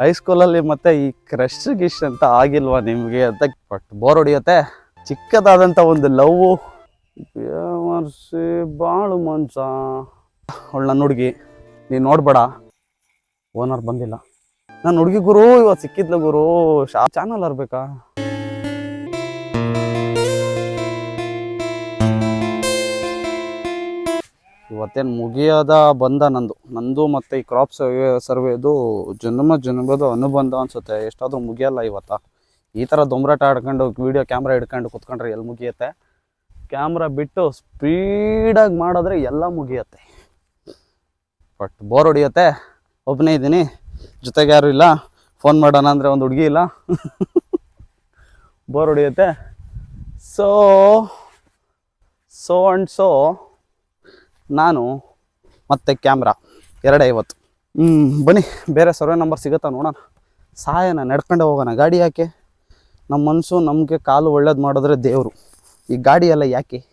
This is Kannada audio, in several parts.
ಹೈಸ್ಕೂಲಲ್ಲಿ ಮತ್ತೆ ಈ ಕ್ರಶ್ ಗಿಶ್ ಅಂತ ಆಗಿಲ್ವಾ ನಿಮಗೆ ಅಂತ ಬಟ್ ಬೋರ್ ಹೊಡಿಯುತ್ತೆ. ಚಿಕ್ಕದಾದಂಥ ಒಂದು ಲವ್ ಬಾಳು ಮನ್ಸ ಅವಳು ನನ್ನ ಹುಡುಗಿ, ನೀನು ನೋಡ್ಬೇಡ. ಓನರ್ ಬಂದಿಲ್ಲ. ನನ್ನ ಹುಡುಗಿ ಗುರು ಇವತ್ತು ಸಿಕ್ಕಿದ್ಲು ಗುರು. ಶಾ ಚಾನಲ್ ಇರ್ಬೇಕಾ ಇವತ್ತೇನು ಮುಗಿಯೋದ ಬಂದ ನಂದು. ನಂದು ಮತ್ತು ಈ ಕ್ರಾಪ್ ಸರ್ವೆ ಸರ್ವೇದು ಜನ್ಮ ಜನ್ಮದ ಅನುಬಂಧ ಅನಿಸುತ್ತೆ. ಎಷ್ಟಾದರೂ ಮುಗಿಯಲ್ಲ ಇವತ್ತ. ಈ ಥರ ದೊಂಬರಾಟ ಆಡ್ಕೊಂಡು ವೀಡಿಯೋ ಕ್ಯಾಮ್ರಾ ಹಿಡ್ಕೊಂಡು ಕುತ್ಕೊಂಡ್ರೆ ಎಲ್ಲಿ ಮುಗಿಯುತ್ತೆ? ಕ್ಯಾಮ್ರಾ ಬಿಟ್ಟು ಸ್ಪೀಡಾಗಿ ಮಾಡಿದ್ರೆ ಎಲ್ಲ ಮುಗಿಯುತ್ತೆ. ಬಟ್ ಬೋರ್ ಹೊಡಿಯುತ್ತೆ. ಒಬ್ಬನೇ ಇದ್ದೀನಿ. ಜೊತೆಗೆ ಯಾರು ಇಲ್ಲ. ಫೋನ್ ಮಾಡೋಣ ಅಂದರೆ ಒಂದು ಹುಡುಗಿ ಇಲ್ಲ. ಬೋರ್ ಹೊಡಿಯುತ್ತೆ. ಸೊ ಸೋ ಅಂಡ್ ಸೋ ನಾನು ಮತ್ತೆ ಕ್ಯಾಮ್ರಾ ಎರಡೈವತ್ತು. ಹ್ಞೂ ಬನ್ನಿ, ಬೇರೆ ಸರ್ವೆ ನಂಬರ್ ಸಿಗುತ್ತಾ ನೋಡೋಣ. ಸಹಾಯನ ನಡ್ಕೊಂಡೆ ಹೋಗೋಣ. ಗಾಡಿ ಯಾಕೆ? ನಮ್ಮ ಮನಸ್ಸು ನಮಗೆ ಕಾಲು ಒಳ್ಳೇದು ಮಾಡಿದ್ರೆ ದೇವರು. ಈ ಗಾಡಿ ಎಲ್ಲ ಯಾಕೆ?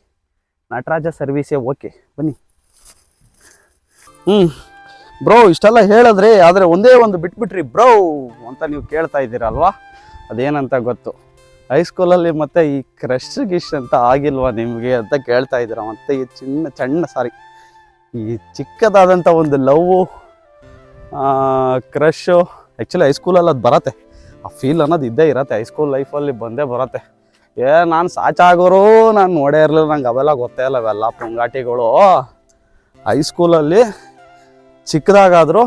ನಟರಾಜ ಸರ್ವೀಸೇ ಓಕೆ. ಬನ್ನಿ. ಹ್ಞೂ ಬ್ರೋ, ಇಷ್ಟೆಲ್ಲ ಹೇಳಿದ್ರೆ, ಆದರೆ ಒಂದೇ ಒಂದು ಬಿಟ್ಬಿಟ್ರಿ, ಬ್ರೋ, ಅಂತ ನೀವು ಕೇಳ್ತಾ ಇದ್ದೀರಲ್ವಾ? ಅದೇನಂತ ಗೊತ್ತು. ಹೈಸ್ಕೂಲಲ್ಲಿ ಮತ್ತೆ ಈ ಕ್ರಶ್ ಗಿಶ್ ಅಂತ ಆಗಿಲ್ವಾ ನಿಮಗೆ ಅಂತ ಕೇಳ್ತಾ ಇದ್ದೀರ. ಮತ್ತೆ ಈ ಚಿನ್ನ ಸಣ್ಣ ಸಾರಿ. ಈ ಚಿಕ್ಕದಾದಂಥ ಒಂದು ಲವ್ ಕ್ರಶು ಆ್ಯಕ್ಚುಲಿ ಹೈಸ್ಕೂಲಲ್ಲಿ ಅದು ಬರತ್ತೆ. ಆ ಫೀಲ್ ಅನ್ನೋದು ಇದ್ದೇ ಇರತ್ತೆ. ಹೈಸ್ಕೂಲ್ ಲೈಫಲ್ಲಿ ಬಂದೇ ಬರತ್ತೆ. ಏ, ನಾನು ಸಾಚಾಗೋರು, ನಾನು ನೋಡೇ ಇರಲಿಲ್ಲ, ನಂಗೆ ಅವೆಲ್ಲ ಗೊತ್ತೇ ಇಲ್ಲ ಅವೆಲ್ಲ ಪುಂಗಾಟಿಗಳು. ಹೈಸ್ಕೂಲಲ್ಲಿ ಚಿಕ್ಕದಾಗಾದರೂ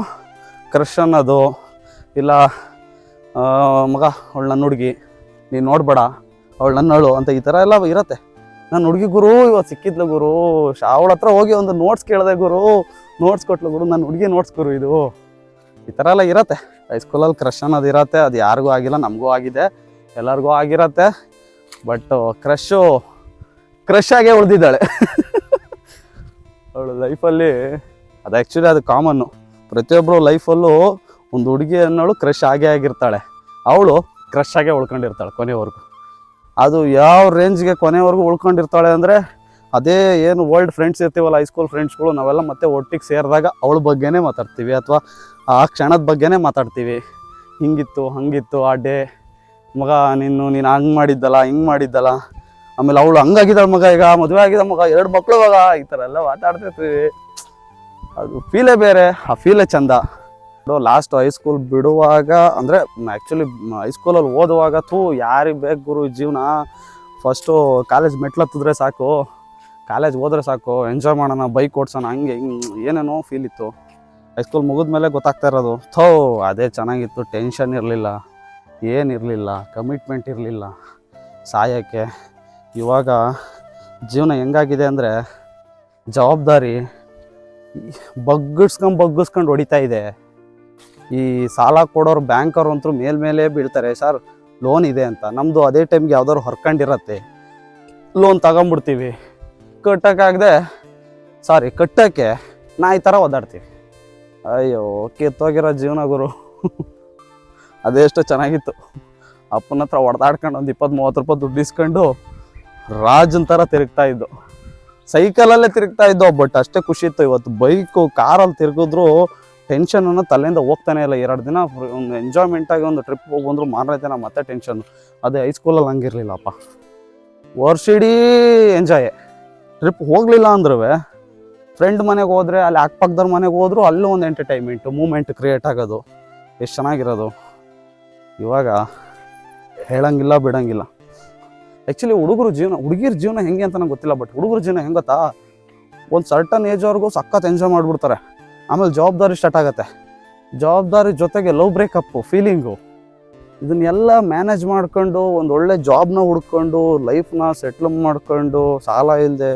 ಕ್ರಶ್ ಅನ್ನೋದು, ಇಲ್ಲ ಮಗ, ಅವಳು ನನ್ನ ಹುಡುಗಿ, ನೀನು ನೋಡ್ಬೇಡ, ಅವಳು ನನ್ನಳು ಅಂತ ಈ ಥರ ಎಲ್ಲ ಇರತ್ತೆ. ನನ್ನ ಹುಡುಗಿ ಗುರು ಇವತ್ತು ಸಿಕ್ಕಿದ್ಲು ಗುರು. ಅವಳ ಹತ್ರ ಹೋಗಿ ಒಂದು ನೋಟ್ಸ್ ಕೇಳಿದೆ ಗುರು. ನೋಟ್ಸ್ ಕೊಟ್ಲು ಗುರು. ನನ್ನ ಹುಡುಗಿ ನೋಟ್ಸ್ ಗುರು ಇದು. ಈ ಥರ ಎಲ್ಲ ಇರತ್ತೆ. ಹೈಸ್ಕೂಲಲ್ಲಿ ಕ್ರಶ್ ಅನ್ನೋದು ಇರತ್ತೆ. ಅದು ಯಾರಿಗೂ ಆಗಿಲ್ಲ, ನಮಗೂ ಆಗಿದೆ. ಎಲ್ಲರಿಗೂ ಆಗಿರತ್ತೆ. ಬಟ್ ಕ್ರಶ್ಶು ಕ್ರಶ್ ಆಗೇ ಉಳಿದಿದ್ದಾಳೆ. ಅವಳು ಲೈಫಲ್ಲಿ ಅದು ಆ್ಯಕ್ಚುಲಿ ಅದು ಕಾಮನ್ನು ಪ್ರತಿಯೊಬ್ಬರು ಲೈಫಲ್ಲೂ ಒಂದು ಹುಡುಗಿ ಅನ್ನೋಳು ಕ್ರಶ್ ಆಗೇ ಆಗಿರ್ತಾಳೆ. ಅವಳು ಕ್ರಶ್ ಆಗೇ ಉಳ್ಕೊಂಡಿರ್ತಾಳೆ ಕೊನೆವರೆಗೂ. ಅದು ಯಾವ ರೇಂಜ್ಗೆ ಕೊನೆವರೆಗೂ ಉಳ್ಕೊಂಡಿರ್ತಾಳೆ ಅಂದರೆ ಅದೇ ಏನು ಓಲ್ಡ್ ಫ್ರೆಂಡ್ಸ್ ಇರ್ತೀವಲ್ಲ ಹೈಸ್ಕೂಲ್ ಫ್ರೆಂಡ್ಸ್ಗಳು ನಾವೆಲ್ಲ ಮತ್ತೆ ಒಟ್ಟಿಗೆ ಸೇರಿದಾಗ ಅವಳ ಬಗ್ಗೆನೇ ಮಾತಾಡ್ತೀವಿ ಅಥವಾ ಆ ಕ್ಷಣದ ಬಗ್ಗೆನೇ ಮಾತಾಡ್ತೀವಿ. ಹಿಂಗಿತ್ತು, ಹಂಗಿತ್ತು, ಆ ಡೇ ಮಗ ನೀನು ನೀನು ಹಂಗೆ ಮಾಡಿದ್ದಲ್ಲ, ಹಿಂಗೆ ಮಾಡಿದ್ದಲ್ಲ. ಆಮೇಲೆ ಅವಳು ಹಂಗಾಗಿದ್ದಾಳೆ ಮಗ, ಈಗ ಮದುವೆ ಆಗಿದ ಮಗ, ಎರಡು ಮಕ್ಕಳು ಮಗ, ಈ ಥರ ಎಲ್ಲ ಮಾತಾಡ್ತಿರ್ತೀವಿ. ಅದು ಫೀಲೇ ಬೇರೆ, ಆ ಫೀಲೇ ಚಂದ. ಲಾಸ್ಟ್ ಹೈಸ್ಕೂಲ್ ಬಿಡುವಾಗ, ಅಂದರೆ ಆ್ಯಕ್ಚುಲಿ ಹೈಸ್ಕೂಲಲ್ಲಿ ಓದುವಾಗ ತೂ ಯಾರಿಗೆ ಬೇಕು ಗುರು ಜೀವನ? ಫಸ್ಟು ಕಾಲೇಜ್ ಮೆಟ್ಲತ್ತಿದ್ರೆ ಸಾಕು. ಕಾಲೇಜ್ ಹೋದ್ರೆ ಸಾಕು. ಎಂಜಾಯ್ ಮಾಡೋಣ ಬೈಕ್ ಓಡ್ಸೋಣ, ಹಂಗೆ ಏನೇನೋ ಫೀಲ್ ಇತ್ತು. ಹೈಸ್ಕೂಲ್ ಮುಗಿದ್ಮೇಲೆ ಗೊತ್ತಾಗ್ತಾ ಇರೋದು, ಥೋ, ಅದೇ ಚೆನ್ನಾಗಿತ್ತು ಟೆನ್ಷನ್ ಇರಲಿಲ್ಲ ಏನಿರಲಿಲ್ಲ ಕಮಿಟ್ಮೆಂಟ್ ಇರಲಿಲ್ಲ, ಸಾಯಕ್ಕೆ. ಇವಾಗ ಜೀವನ ಹೆಂಗಾಗಿದೆ ಅಂದರೆ, ಜವಾಬ್ದಾರಿ ಬಗ್ಗಿಸ್ಕೊಂಡು ಬಗ್ಗಿಸ್ಕೊಂಡು ಹೊಡಿತಾ ಇದೆ. ಈ ಸಾಲ ಕೊಡೋರು ಬ್ಯಾಂಕವ್ರು ಅಂತೂ ಮೇಲ್ಮೇಲೆ ಬೀಳ್ತಾರೆ, ಸರ್ ಲೋನ್ ಇದೆ ಅಂತ. ನಮ್ಮದು ಅದೇ ಟೈಮ್ಗೆ ಯಾವ್ದಾದ್ರು ಹೊರ್ಕೊಂಡಿರತ್ತೆ. ಲೋನ್ ತಗೊಂಬಿಡ್ತೀವಿ. ಕಟ್ಟೋಕ್ಕಾಗದೆ ಸಾರಿ ಕಟ್ಟೋಕ್ಕೆ ನಾ ಈ ಥರ ಓದಾಡ್ತೀವಿ ಅಯ್ಯೋ, ಕಿತ್ತೋಗಿರೋ ಜೀವನ ಗುರು. ಅದೆಷ್ಟು ಚೆನ್ನಾಗಿತ್ತು. ಅಪ್ಪನ ಹತ್ರ ಹೊಡೆದಾಡ್ಕೊಂಡು ಒಂದು ಇಪ್ಪತ್ತು ಮೂವತ್ತು ರೂಪಾಯಿ ದುಡ್ಡು ಇಸ್ಕೊಂಡು ರಾಜನ ಥರ ತಿರುಗ್ತಾ ಇದ್ದು. ಸೈಕಲಲ್ಲೇ ತಿರುಗ್ತಾ ಇದ್ದೋ ಬಟ್ ಅಷ್ಟೇ ಖುಷಿ ಇತ್ತು. ಇವತ್ತು ಬೈಕು ಕಾರಲ್ಲಿ ತಿರುಗಿದ್ರು ಟೆನ್ಷನ್ ಅನ್ನೋ ತಲೆಯಿಂದ ಹೋಗ್ತಾನೆ ಇಲ್ಲ. ಎರಡು ದಿನ ಒಂದು ಎಂಜಾಯ್ಮೆಂಟಾಗಿ ಒಂದು ಟ್ರಿಪ್ ಹೋಗಿ ಬಂದ್ರು ಮಾರನೇ ದಿನ ಮತ್ತೆ ಟೆನ್ಷನ್ ಅದೇ ಹೈಸ್ಕೂಲಲ್ಲಿ ಹಂಗಿರ್ಲಿಲ್ಲಪ್ಪ. ವರ್ಷ ಇಡೀ ಎಂಜಾಯ್ ಟ್ರಿಪ್ ಹೋಗಲಿಲ್ಲ ಅಂದ್ರೂ ಫ್ರೆಂಡ್ ಮನೆಗೆ ಹೋದ್ರೆ, ಅಲ್ಲಿ ಅಕ್ಕಪಕ್ಕದವ್ರ ಮನೆಗೆ ಹೋದ್ರು ಅಲ್ಲೂ ಒಂದು ಎಂಟರ್ಟೈನ್ಮೆಂಟು ಮೂಮೆಂಟ್ ಕ್ರಿಯೇಟ್ ಆಗೋದು. ಎಷ್ಟು ಚೆನ್ನಾಗಿರೋದು. ಇವಾಗ ಹೇಳಂಗಿಲ್ಲ, ಬಿಡಂಗಿಲ್ಲ. ಆ್ಯಕ್ಚುಲಿ ಹುಡುಗರು ಜೀವನ, ಹುಡುಗಿರ ಜೀವನ ಹೆಂಗೆ ಅಂತ ನಂಗೆ ಗೊತ್ತಿಲ್ಲ ಬಟ್ ಹುಡುಗರ ಜೀವನ ಹೆಂಗೆ ಗೊತ್ತಾ? ಒಂದು ಸರ್ಟನ್ ಏಜ್ವರೆಗೂ ಸಖತ್ ಎಂಜಾಯ್ ಮಾಡಿಬಿಡ್ತಾರೆ. ಆಮೇಲೆ ಜವಾಬ್ದಾರಿ ಸ್ಟಾರ್ಟ್ ಆಗುತ್ತೆ. ಜವಾಬ್ದಾರಿ ಜೊತೆಗೆ ಲವ್ ಬ್ರೇಕಪ್ಪು ಫೀಲಿಂಗು ಇದನ್ನೆಲ್ಲ ಮ್ಯಾನೇಜ್ ಮಾಡ್ಕೊಂಡು, ಒಂದು ಒಳ್ಳೆ ಜಾಬ್ನ ಹುಡ್ಕೊಂಡು ಲೈಫ್ನ ಸೆಟ್ಲ್ ಮಾಡ್ಕೊಂಡು, ಸಾಲ ಇಲ್ಲದೆ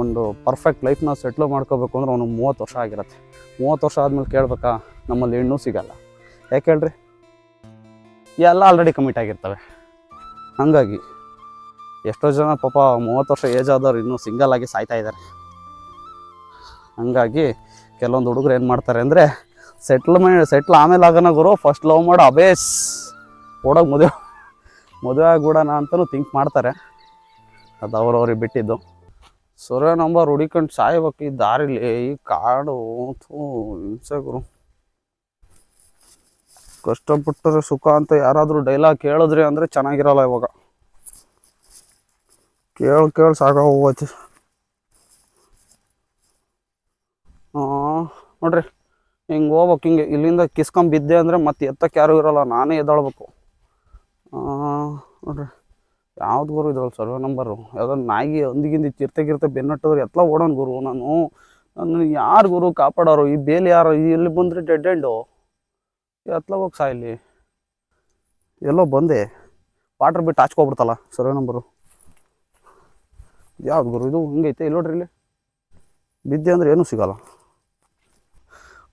ಒಂದು ಪರ್ಫೆಕ್ಟ್ ಲೈಫ್ನ ಸೆಟ್ಲ್ ಮಾಡ್ಕೋಬೇಕು ಅಂದ್ರೆ ಅವನು ಮೂವತ್ತು ವರ್ಷ ಆಗಿರುತ್ತೆ. ಮೂವತ್ತು ವರ್ಷ ಆದಮೇಲೆ ಕೇಳ್ಬೇಕಾ, ನಮ್ಮಲ್ಲಿ ಹೆಣ್ಣು ಸಿಗಲ್ಲ. ಯಾಕೆ ಹೇಳ್ರಿ? ಎಲ್ಲ ಆಲ್ರೆಡಿ ಕಮಿಟ್ ಆಗಿರ್ತವೆ. ಹಾಗಾಗಿ ಎಷ್ಟೋ ಜನ ಪಾಪ ಮೂವತ್ತು ವರ್ಷ ಏಜ್ ಆದವ್ರು ಇನ್ನೂ ಸಿಂಗಲ್ ಆಗಿ ಸಾಯ್ತಾ ಇದ್ದಾರೆ ಹಂಗಾಗಿ ಕೆಲವೊಂದು ಹುಡುಗರು ಏನು ಮಾಡ್ತಾರೆ ಅಂದರೆ ಸೆಟ್ಲ್ಮೆಂಟ್ ಸೆಟ್ಲ್ ಆಮೇಲೆ ಆಗೋಣ ಗುರು ಫಸ್ಟ್ ಲವ್ ಮಾಡೋ ಅಬೇಸ್ ಓಡೋಗಿ ಮದುವೆ ಮದುವೆ ಆಗಿಬಿಡೋಣ ಅಂತಲೂ ಥಿಂಕ್ ಮಾಡ್ತಾರೆ. ಅದು ಅವ್ರವ್ರಿಗೆ ಬಿಟ್ಟಿದ್ದು. ಸೊರೆ ನಂಬರ್ ಹುಡಿಕೊಂಡು ಸಾಯ್ಬೇಕು ಈ ದಾರಿಲಿ, ಈ ಕಾಡು, ಥೂ, ಹಿಂಸೆ ಗುರು. ಕಷ್ಟಪಟ್ಟರೆ ಸುಖ ಅಂತ ಯಾರಾದರೂ ಡೈಲಾಗ್ ಕೇಳಿದ್ರಿ ಅಂದರೆ ಚೆನ್ನಾಗಿರಲ್ಲ ಇವಾಗ. ಕೇಳಿ ಕೇಳಿ ಸಾಕಾಗೋಗೈತಿ ಹಾಂ ನೋಡ್ರಿ, ಹಿಂಗೆ ಹೋಗ್ಬೇಕು, ಹಿಂಗೆ ಇಲ್ಲಿಂದ ಕಿಸ್ಕೊಂಡ್ ಬಿದ್ದೆ ಅಂದರೆ ಮತ್ತೆ ಎತ್ತಕ್ಕೆ ಯಾರೂ ಇರಲ್ಲ, ನಾನೇ ಎದ್ದಾಳ್ಬೇಕು. ನೋಡ್ರಿ, ಯಾವ್ದು ಗುರು ಇದ್ರಲ್ಲ ಸರ್ವೆ ನಂಬರು? ಯಾವುದೋ ನಾಯಿ ಒಂದಿಗಿಂದ ಚಿರ್ತೆ ಗಿರ್ತೆ ಬೆನ್ನಟ್ಟಿದ್ರೆ ಎತ್ಲ ಓಡೋಣ ಗುರು ನಾನು. ನನ್ನ ಯಾರು ಗುರು ಕಾಪಾಡೋರು? ಈ ಬೇಲಿ ಯಾರು? ಇಲ್ಲಿ ಬಂದರೆ ಡೆಡ್ ಎಂಡು ಎತ್ಲ ಹೋಗಿ ಸಾಯಿಲಿ ಎಲ್ಲೋ ಬಂದೆ. ವಾಟ್ರ್ ಬಿಟ್ಟು ಹಾಚ್ಕೊಬಿಡ್ತಲ್ಲ ಸರ್ವೆ ನಂಬರು. ಯಾವ್ದು ಗುರು ಇದು? ಹಿಂಗೈತೆ ಇಲ್ಲಿ ನೋಡ್ರಿ ಇಲ್ಲಿ. ಬಿದ್ದೆ ಅಂದ್ರೆ ಏನೂ ಸಿಗಲ್ಲ.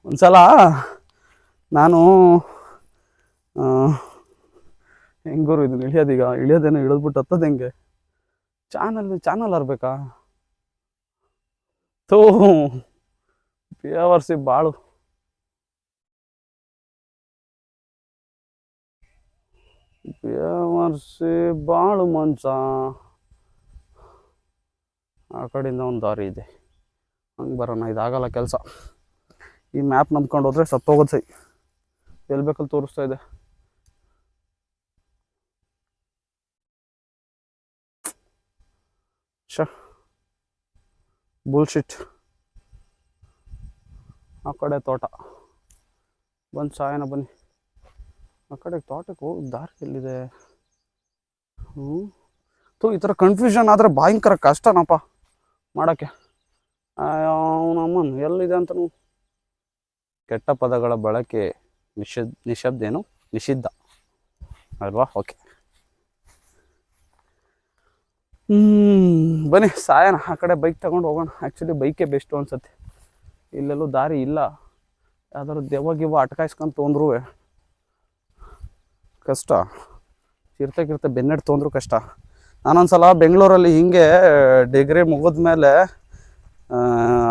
ಒಂದ್ಸಲ ನಾನು ಹೆಂಗೂರು ಇದನ್ನು ಇಳಿಯೋದೀಗ ಇಳಿಯೋದೇನೋ ಇಳಿದ್ಬಿಟ್ಟು ಹತ್ತದ ಹೆಂಗೆ? ಚಾನಲ್ ಚಾನಲ್ ಅರ್ಬೇಕಾ ತೋ ಬೇವರ್ಸಿ ಬಾಳು. ಬೇವರ್ಸಿ ಬಾಳು ಮಂಚ. ಆ ಕಡೆಯಿಂದ ಒಂದು ದಾರಿ ಇದೆ. ಹಂಗೆ ಬರೋಣ, ಇದಾಗಲ್ಲ ಕೆಲಸ. ಈ ಮ್ಯಾಪ್ ನಂಬ್ಕೊಂಡು ಹೋದ್ರೆ ಸತ್ತೋಗೋದು ಸೈ ಎಲ್ಲಿ ಬೇಕಲ್ಲಿ ತೋರಿಸ್ತಾ ಇದೆ. ಬುಲ್ಶಿಟ್ ಆ ಕಡೆ ತೋಟ. ಬಂದು ಸಾಯನ ಬನ್ನಿ. ಆ ಕಡೆ ತೋಟಕ್ಕೆ ಹೋಗಿ ದಾರಿ ಎಲ್ಲಿದೆ? ಹ್ಞೂ ತೋ ಈ ಥರ ಕನ್ಫ್ಯೂಷನ್ ಆದರೆ ಭಯಂಕರ ಕಷ್ಟನಪ್ಪ. ಮಾಡೋಕ್ಕೆ. ಅವನಮ್ಮನ್ ಎಲ್ಲಿದೆ ಅಂತನೂ ಕೆಟ್ಟ ಪದಗಳ ಬಳಕೆ ನಿಷಿದ್ ನಿಶಬ್ದ ಏನು ನಿಷಿದ್ಧ. ಅಲ್ವಾ? ಓಕೆ ಬನ್ನಿ ಸಾಯನ ಆ ಕಡೆ ಬೈಕ್ ತಗೊಂಡು ಹೋಗೋಣ. ಆ್ಯಕ್ಚುಲಿ ಬೈಕೇ ಬೆಸ್ಟು ಅನ್ಸತ್ತೆ. ಇಲ್ಲೆಲ್ಲೂ ದಾರಿ ಇಲ್ಲ. ಯಾವ್ದಾದ್ರು ದೆವ್ವ ಗಿವ್ವ ಅಟ್ಕಾಯಿಸ್ಕೊಂಡು ತೊಂದ್ರೂ ಕಷ್ಟ. ಚಿರ್ತೆ ಕಿರ್ತೆ ಬೆನ್ನೆಟ್ಟು ತೊಂದ್ರು ಕಷ್ಟ. ನಾನೊಂದ್ಸಲ ಬೆಂಗಳೂರಲ್ಲಿ ಹಿಂಗೆ ಡಿಗ್ರಿ ಮುಗಿದ್ಮೇಲೆ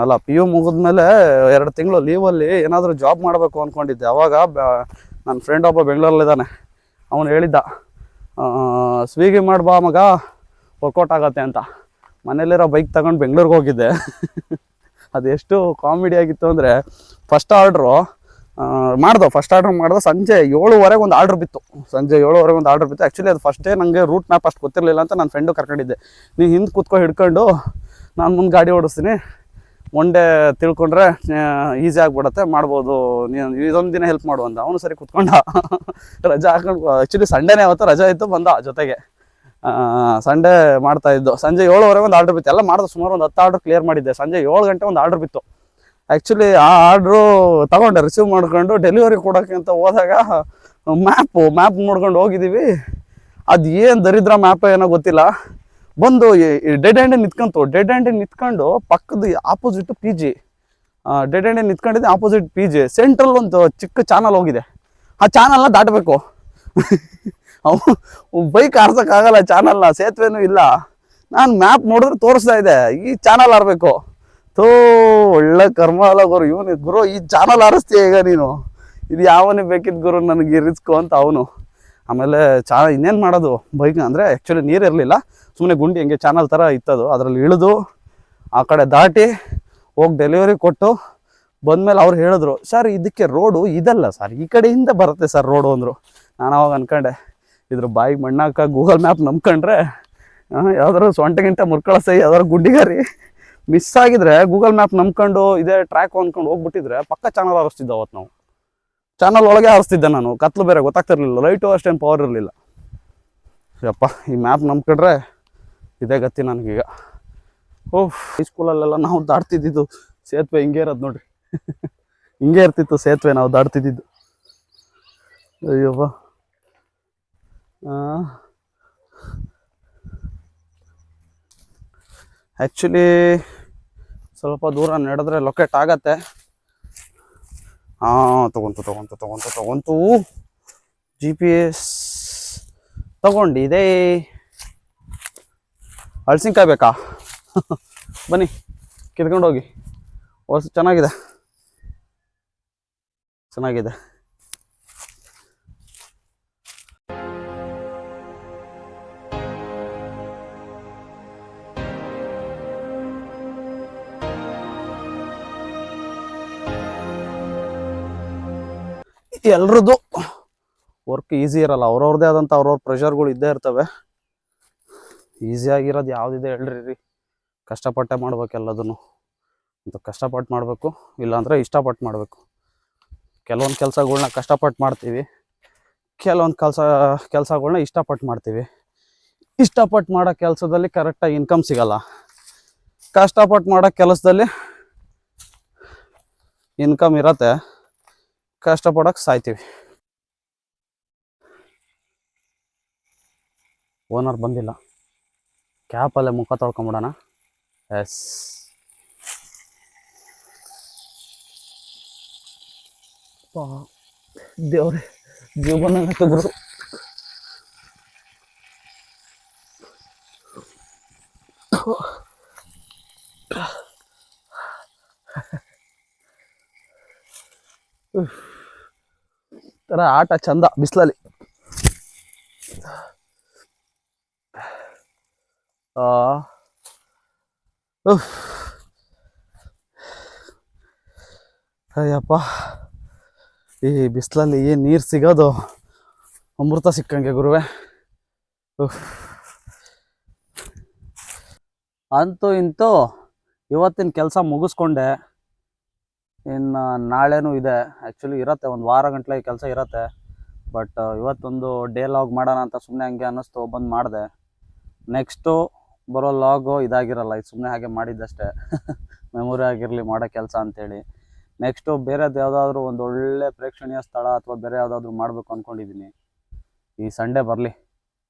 ಅಲ್ಲ ಪಿ ಯು ಮುಗಿದ್ಮೇಲೆ ಎರಡು ತಿಂಗಳು ಲೀವಲ್ಲಿ ಏನಾದರೂ ಜಾಬ್ ಮಾಡಬೇಕು ಅಂದ್ಕೊಂಡಿದ್ದೆ ಅವಾಗ ನನ್ನ ಫ್ರೆಂಡ್ ಒಬ್ಬ ಬೆಂಗಳೂರಲ್ಲಿದ್ದಾನೆ ಅವನು ಹೇಳಿದ್ದ ಸ್ವಿಗಿ ಮಾಡ್ಬಾ ಮಗ ವರ್ಕೌಟ್ ಆಗತ್ತೆ ಅಂತ. ಮನೇಲಿರೋ ಬೈಕ್ ತಗೊಂಡು ಬೆಂಗಳೂರಿಗೆ ಹೋಗಿದ್ದೆ. ಅದೆಷ್ಟು ಕಾಮಿಡಿ ಆಗಿತ್ತು ಅಂದರೆ ಫಸ್ಟ್ ಆರ್ಡ್ರು ಮಾಡ್ದೋ. ಫಸ್ಟ್ ಆರ್ಡ್ರ್ ಮಾಡ್ದೋ. ಸಂಜೆ ಏಳುವರೆಗೆ ಒಂದು ಆರ್ಡ್ರ್ ಬಿತ್ತು. ಸಂಜೆ ಏಳುವರೆಗೆ ಒಂದು ಆರ್ಡ್ರ್ ಬಿತ್ತು. ಆ್ಯಕ್ಚುಲಿ ಅದು ಫಸ್ಟ್ ಡೇ ನನಗೆ ರೂಟ್ ಮ್ಯಾಪ್ ಅಷ್ಟು ಗೊತ್ತಿರಲಿಲ್ಲ ಅಂತ ನನ್ನ ಫ್ರೆಂಡು ಕರ್ಕೊಂಡಿದ್ದೆ. ನೀನು ಹಿಂದೆ ಕೂತ್ಕೊ, ಹಿಡ್ಕೊಂಡು ನಾನು ಮುಂದೆ ಗಾಡಿ ಓಡಿಸ್ತೀನಿ. ಒನ್ ಡೇ ತಿಳ್ಕೊಂಡ್ರೆ ಈಸಿ ಆಗಿಬಿಡತ್ತೆ, ಮಾಡ್ಬೋದು. ನೀನು ಇದೊಂದು ದಿನ ಹೆಲ್ಪ್ ಮಾಡು ಅಂದ. ಅವನು ಸರಿ ಕುತ್ಕೊಂಡ. ರಜಾ ಹಾಕೊಂಡು ಆ್ಯಕ್ಚುಲಿ ಸಂಡೇನೇ ಅವತ್ತು ರಜಾ ಇತ್ತು, ಬಂದ ಜೊತೆಗೆ. ಸಂಡೇ ಮಾಡ್ತಾ ಇದ್ದು. ಸಂಜೆ ಏಳುವರೆಗೆ ಒಂದು ಆರ್ಡ್ರ್ ಬಿತ್ತು. ಎಲ್ಲ ಮಾಡಿದೆ, ಸುಮಾರು ಒಂದು ಹತ್ತು ಆರ್ಡ್ರ್ ಕ್ಲಿಯರ್ ಮಾಡಿದ್ದೆ. ಸಂಜೆ ಏಳು ಗಂಟೆ ಒಂದು ಆರ್ಡ್ರ್ ಬಿತ್ತು. ಆ್ಯಕ್ಚುಲಿ ಆ ಆರ್ಡ್ರು ತಗೊಂಡೆ ರಿಸೀವ್ ಮಾಡ್ಕೊಂಡು ಡೆಲಿವರಿ ಕೊಡೋಕ್ಕೆ ಅಂತ ಹೋದಾಗ ಮ್ಯಾಪು ಮ್ಯಾಪ್ ನೋಡ್ಕೊಂಡು ಹೋಗಿದ್ದೀವಿ. ಅದು ಏನು ದರಿದ್ರ ಮ್ಯಾಪ್ ಏನೋ ಗೊತ್ತಿಲ್ಲ. ಬಂದು ಡೆಡ್ ಹ್ಯಾಂಡ್ ನಿಂತ್ಕೊಂತು. ಡೆಡ್ ಹ್ಯಾಂಡ್ ನಿಂತ್ಕೊಂಡು ಪಕ್ಕದ opposite P G dead end ನಿಂತ್ಕೊಂಡಿದ್ದೆ opposite P G central ಒಂದು ಚಿಕ್ಕ ಚಾನಲ್ ಹೋಗಿದೆ. ಆ ಚಾನಲ್ನ ದಾಟಬೇಕು. ಬೈಕ್ ಆರ್ಸೋಕ್ಕಾಗಲ್ಲ ಚಾನಲ್ನ ಸೇತುವೆನೂ ಇಲ್ಲ. ನಾನು ಮ್ಯಾಪ್ ನೋಡಿದ್ರೆ ತೋರಿಸ್ತಾ ಇದೆ. ಈ ಚಾನಲ್ ಆರಬೇಕು ತೋ ಒಳ್ಳೆ ಕರ್ಮ ಅಲ್ಲ ಗುರು. ಇವನು ಗುರು, ಈ ಚಾನಲ್ ಆರಿಸ್ತೀಯ ಈಗ ನೀನು? ಇದು ಯಾವನೇ ಬೇಕಿದ್ದ ಗುರು? ನನಗೆ ರಿಸ್ಕು ಅಂತ ಅವನು. ಆಮೇಲೆ ಚಾ ಇನ್ನೇನು ಮಾಡೋದು? ಬೈಕ್ ಅಂದರೆ ಆ್ಯಕ್ಚುಲಿ ನೀರು ಇರಲಿಲ್ಲ. ಸುಮ್ಮನೆ ಗುಂಡಿ ಹಂಗೆ ಚಾನಲ್ ಥರ ಇತ್ತದು. ಅದರಲ್ಲಿ ಇಳಿದು ಆ ಕಡೆ ದಾಟಿ ಹೋಗಿ ಡೆಲಿವರಿ ಕೊಟ್ಟು ಬಂದಮೇಲೆ ಅವ್ರು ಹೇಳಿದ್ರು ಸರ್ ಇದಕ್ಕೆ ರೋಡು ಇದಲ್ಲ ಸರ್ ಈ ಕಡೆಯಿಂದ ಬರುತ್ತೆ ಸರ್ ರೋಡು ಅಂದರು. ನಾನು ಅವಾಗ ಅನ್ಕೊಂಡೆ, ಇದ್ರ ಬಾಯಿಗೆ ಮಣ್ಣಾಕ ಗೂಗಲ್ ಮ್ಯಾಪ್ ನಂಬ್ಕೊಂಡ್ರೆ ಯಾವ್ದಾದ್ರು ಸೊಂಟಗಿಂಟ ಮುರ್ಕೊಳ ಸೈ, ಯಾವ್ದಾದ್ರು ಗುಂಡಿಗಾರಿ ಮಿಸ್ ಆಗಿದ್ರೆ ಗೂಗಲ್ ಮ್ಯಾಪ್ ನಂಬ್ಕೊಂಡು, ಇದೇ ಟ್ರ್ಯಾಕ್ ಅಂದ್ಕೊಂಡು ಹೋಗ್ಬಿಟ್ಟಿದ್ರೆ ಪಕ್ಕ ಚಾನಲ್ ಆರಿಸ್ತಿದ್ದೆ ಅವತ್ತು ನಾವು. ಚಾನಲ್ ಒಳಗೆ ಹಾರಿಸ್ತಿದ್ದೆ ನಾನು. ಕತ್ಲು ಬೇರೆ ಗೊತ್ತಾಗ್ತಿರ್ಲಿಲ್ಲ. ಲೈಟು ಅಷ್ಟೇನು ಪವರ್ ಇರಲಿಲ್ಲ. ಯಪ್ಪ, ಈ ಮ್ಯಾಪ್ ನಂಬ್ಕೊಂಡ್ರೆ ಇದೇ ಗತಿ ನನಗೀಗ. ಓಹ್ ಸ್ಕೂಲಲ್ಲೆಲ್ಲ ನಾವು ದಾಡ್ತಿದ್ದಿದ್ದು ಸೇತುವೆ ಹಿಂಗೆ ಇರೋದು ನೋಡ್ರಿ. ಹಿಂಗೆ ಇರ್ತಿತ್ತು ಸೇತುವೆ ನಾವು ದಾಡ್ತಿದ್ದಿದ್ದು ಅಯ್ಯವ್ವ ಆ್ಯಕ್ಚುಲಿ ಸ್ವಲ್ಪ ದೂರ ನಡೆದ್ರೆ ಲೊಕೇಟ್ ಆಗತ್ತೆ. ಹಾಂ ತಗೊಂತು ತಗೊಂತು ತಗೊಂತು ತಗೊಂತು. ಜಿ ಪಿ ಎಸ್ ತಗೊಂಡಿದೆ ಹಳಸಿನ್ಕಾಯಿ ಬೇಕಾ? ಬನ್ನಿ ಕಿತ್ಕೊಂಡು ಹೋಗಿ ಹೊಸ, ಚೆನ್ನಾಗಿದೆ. ಚೆನ್ನಾಗಿದೆ. ಎಲ್ರದ್ದು ವರ್ಕ್ ಈಸಿ ಇರಲ್ಲ. ಅವ್ರವ್ರದೇ ಆದಂಥ ಅವ್ರವ್ರ ಪ್ರೆಷರ್ಗಳು ಇದ್ದೇ ಇರ್ತವೆ. ಈಸಿಯಾಗಿರೋದು ಯಾವುದಿದೆ ಹೇಳ್ರಿ ರೀ. ಕಷ್ಟಪಟ್ಟೆ ಮಾಡ್ಬೇಕು ಎಲ್ಲದನ್ನು. ಅಂತ ಕಷ್ಟಪಟ್ಟು ಮಾಡಬೇಕು, ಇಲ್ಲಾಂದರೆ ಇಷ್ಟಪಟ್ಟು ಮಾಡಬೇಕು. ಕೆಲವೊಂದು ಕೆಲಸಗಳನ್ನ ಕಷ್ಟಪಟ್ಟು ಮಾಡ್ತೀವಿ. ಕೆಲವೊಂದು ಕೆಲಸ ಕೆಲಸಗಳನ್ನ ಇಷ್ಟಪಟ್ಟು ಮಾಡ್ತೀವಿ. ಇಷ್ಟಪಟ್ಟು ಮಾಡೋ ಕೆಲಸದಲ್ಲಿ ಕರೆಕ್ಟಾಗಿ ಇನ್ಕಮ್ ಸಿಗಲ್ಲ. ಕಷ್ಟಪಟ್ಟು ಮಾಡೋ ಕೆಲಸದಲ್ಲಿ ಇನ್ಕಮ್ ಇರತ್ತೆ. ಕಷ್ಟಪಡೋಕೆ ಸಾಯ್ತೀವಿ. ಓನರ್ ಬಂದಿಲ್ಲ. ಕ್ಯಾಪಲ್ಲೇ ಮುಖ ತೊಳ್ಕೊಂಬಿಡೋಣ. ಎಸ್ ದೇವ್ರೆ ಜೀವನ ಗುರು ತರ ಆಟ ಚಂದ ಬಿಸಿಲಲ್ಲಿ. ಅಯ್ಯಪ್ಪ, ಈ ಬಿಸಿಲಲ್ಲಿ ಏನು ನೀರು ಸಿಗೋದು ಅಮೃತ ಸಿಕ್ಕಂಗೆ ಗುರುವೆ. ಅಂತೂ ಇಂತೂ ಇವತ್ತಿನ ಕೆಲಸ ಮುಗಿಸ್ಕೊಂಡೆ ಇನ್ನು ನಾಳೆನೂ ಇದೆ. ಆ್ಯಕ್ಚುಲಿ ಇರತ್ತೆ, ಒಂದು ವಾರ ಗಂಟ್ಲೆ ಕೆಲಸ ಇರತ್ತೆ. ಬಟ್ ಇವತ್ತೊಂದು ಡೇ ಲಾಗ್ ಮಾಡೋಣ ಅಂತ ಸುಮ್ಮನೆ ಹಂಗೆ ಅನ್ನಿಸ್ತು, ಬಂದು ಮಾಡಿದೆ. ನೆಕ್ಸ್ಟು ಬರೋ ಲಾಗು ಇದಾಗಿರಲ್ಲ, ಇದು ಸುಮ್ಮನೆ ಹಾಗೆ ಮಾಡಿದ್ದಷ್ಟೇ. ಮೆಮೊರಿ ಆಗಿರಲಿ, ಮಾಡೋ ಕೆಲಸ ಅಂತೇಳಿ. ನೆಕ್ಸ್ಟು ಬೇರೆದು ಯಾವುದಾದ್ರೂ ಒಂದು ಒಳ್ಳೆ ಪ್ರೇಕ್ಷಣೀಯ ಸ್ಥಳ ಅಥವಾ ಬೇರೆ ಯಾವುದಾದ್ರೂ ಮಾಡಬೇಕು ಅಂದ್ಕೊಂಡಿದ್ದೀನಿ ಈ ಸಂಡೇ ಬರಲಿ.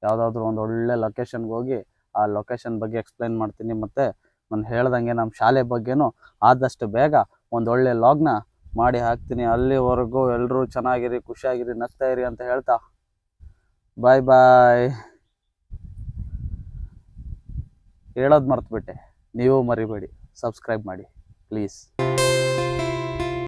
ಯಾವುದಾದ್ರೂ ಒಂದು ಒಳ್ಳೆ ಲೊಕೇಶನ್ಗೆ ಹೋಗಿ, ಆ ಲೊಕೇಶನ್ ಬಗ್ಗೆ ಎಕ್ಸ್ಪ್ಲೈನ್ ಮಾಡ್ತೀನಿ. ಮತ್ತು ನಾನು ಹೇಳ್ದಂಗೆ ನಮ್ಮ ಶಾಲೆ ಬಗ್ಗೆನೂ ಆದಷ್ಟು ಬೇಗ ಒಂದು ಒಳ್ಳೆ ಲಾಗ್ನ ಮಾಡಿ ಹಾಕ್ತೀನಿ. ಅಲ್ಲಿವರೆಗೂ ಎಲ್ಲರೂ ಚೆನ್ನಾಗಿರಿ, ಖುಷಿಯಾಗಿರಿ ನಗ್ತಾ ಇರಿ ಅಂತ ಹೇಳ್ತಾ. ಬಾಯ್ ಬಾಯ್. ಹೇಳೋದು ಮರ್ತುಬಿಟ್ಟೆ. ನೀವು ಮರಿಬೇಡಿ. ಸಬ್ಸ್ಕ್ರೈಬ್ ಮಾಡಿ. ಪ್ಲೀಸ್.